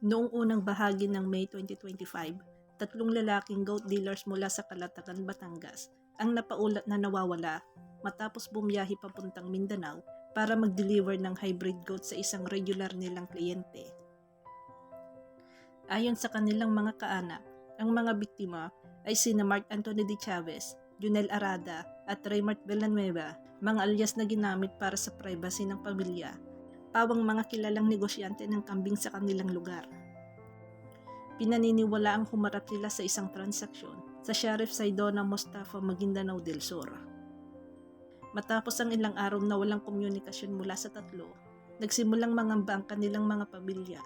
Noong unang bahagi ng May 2025, tatlong lalaking goat dealers mula sa Kalatagan, Batangas ang napaulat na nawawala matapos bumiyahi papuntang Mindanao para mag-deliver ng hybrid goat sa isang regular nilang kliyente. Ayon sa kanilang mga kaanak, ang mga biktima ay sina Mark Anthony de Chavez, Junel Arada at Raymart Villanueva, mga alias na ginamit para sa privacy ng pamilya pawang mga kilalang negosyante ng kambing sa kanilang lugar. Pinaniniwala ang humarap nila sa isang transaksyon sa Sheriff Saidona Mustafa Maguindanao del Sur. Matapos ang ilang araw na walang komunikasyon mula sa tatlo, nagsimulang mangamba ang kanilang mga pamilya.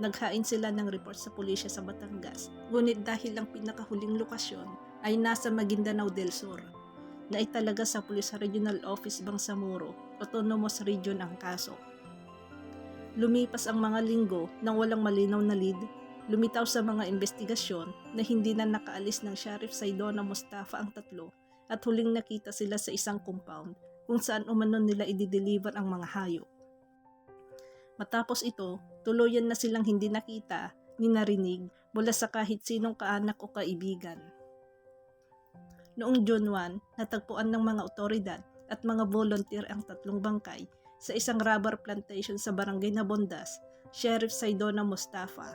Naghain sila ng report sa pulisya sa Batangas, ngunit dahil ang pinakahuling lokasyon ay nasa Maguindanao del Sur, na italaga sa Police Regional Office Bangsamoro, Autonomous Region ang kaso. Lumipas ang mga linggo nang walang malinaw na lead, lumitaw sa mga investigasyon na hindi na nakaalis ng Sheriff Saidona Mustafa ang tatlo at huling nakita sila sa isang compound kung saan umano nila i-deliver ang mga hayop. Matapos ito, tuluyan na silang hindi nakita ni narinig mula sa kahit sinong kaanak o kaibigan. Noong June 1, natagpuan ng mga otoridad at mga volunteer ang tatlong bangkay sa isang rubber plantation sa barangay Nabondas, Sheriff Saidona Mustafa.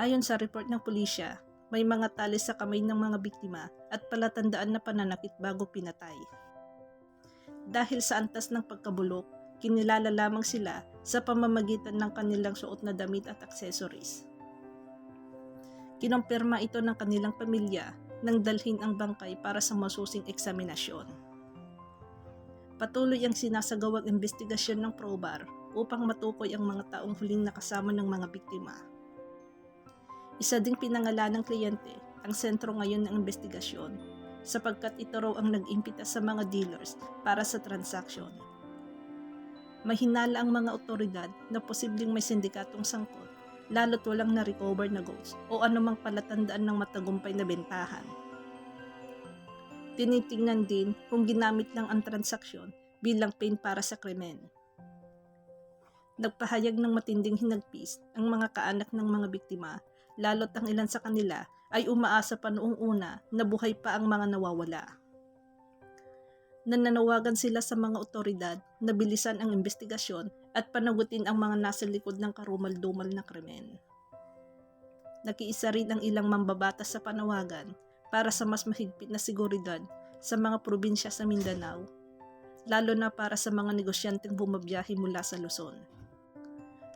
Ayon sa report ng pulisya, may mga tali sa kamay ng mga biktima at palatandaan na pananakit bago pinatay. Dahil sa antas ng pagkabulok, kinilala lamang sila sa pamamagitan ng kanilang suot na damit at accessories. Kinumpirma ito ng kanilang pamilya nang dalhin ang bangkay para sa masusing eksaminasyon. Patuloy ang sinasagawang investigasyon ng Probar upang matukoy ang mga taong huling nakasama ng mga biktima. Isa ding pinangalan ng kliyente ang sentro ngayon ng investigasyon sapagkat ito raw ang nag-impita sa mga dealers para sa transaksyon. Mahinala ang mga otoridad na posibleng may sindikatong sangkot lalo't walang na-recover na goals o anumang palatandaan ng matagumpay na bentahan. Tinitingnan din kung ginamit lang ang transaksyon bilang pain para sa krimen. Nagpahayag ng matinding hinagpis ang mga kaanak ng mga biktima, lalo't ang ilan sa kanila ay umaasa pa noong una na buhay pa ang mga nawawala. Nananawagan sila sa mga otoridad na bilisan ang investigasyon at panagutin ang mga nasa likod ng karumal-dumal na krimen. Nakiisa rin ang ilang mambabatas sa panawagan para sa mas mahigpit na seguridad sa mga probinsya sa Mindanao, lalo na para sa mga negosyanteng bumabiyahe mula sa Luzon.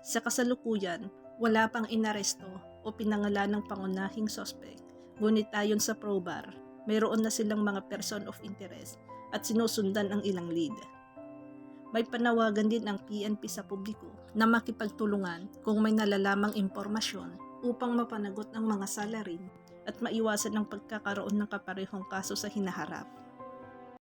Sa kasalukuyan, wala pang inaresto o pinangalan ng pangunahing sospek, ngunit ayon sa Probar, mayroon na silang mga person of interest at sinusundan ang ilang lead. May panawagan din ang PNP sa publiko na makipagtulungan kung may nalalamang impormasyon upang mapanagot ang mga salarin at maiwasan ang pagkakaroon ng kaparehong kaso sa hinaharap.